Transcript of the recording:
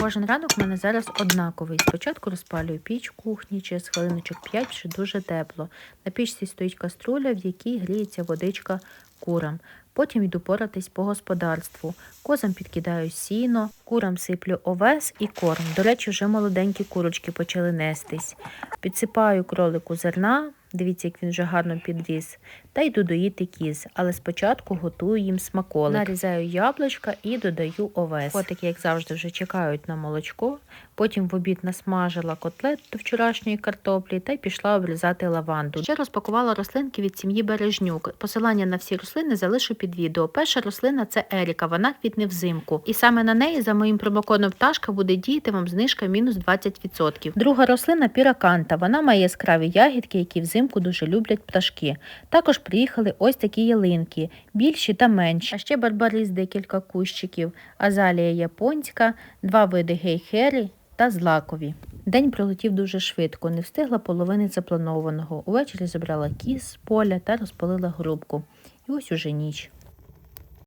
Кожен ранок в мене зараз однаковий. Спочатку розпалюю піч в кухні, через хвилиночок 5 вже дуже тепло. На пічці стоїть каструля, в якій гріється водичка курам. Потім йду поратись по господарству. Козам підкидаю сіно, курам сиплю овес і корм. До речі, вже молоденькі курочки почали нестись. Підсипаю кролику зерна, дивіться, як він вже гарно підріс, та йду доїти кіз. Але спочатку готую їм смаколик. Нарізаю яблучка і додаю овес. Котики, як завжди, вже чекають на молочко. Потім в обід насмажила котлет до вчорашньої картоплі та й пішла обрізати лаванду. Ще розпакувала рослинки від сім'ї Бережнюк. Посилання на всі рослини залишу під відео. Перша рослина це Еріка, вона квітне взимку. І саме на неї за моїм промокодом пташка буде діяти вам знижка мінус 20%. Друга рослина піраканта. Вона має яскраві ягідки, які взимку дуже люблять пташки. Також приїхали ось такі ялинки, більші та менші. А ще барбарис декілька кущиків, азалія японська, два види гейхері та злакові. День пролетів дуже швидко, не встигла половини запланованого. Увечері забрала кіз з поля та розпалила грубку. І ось уже ніч.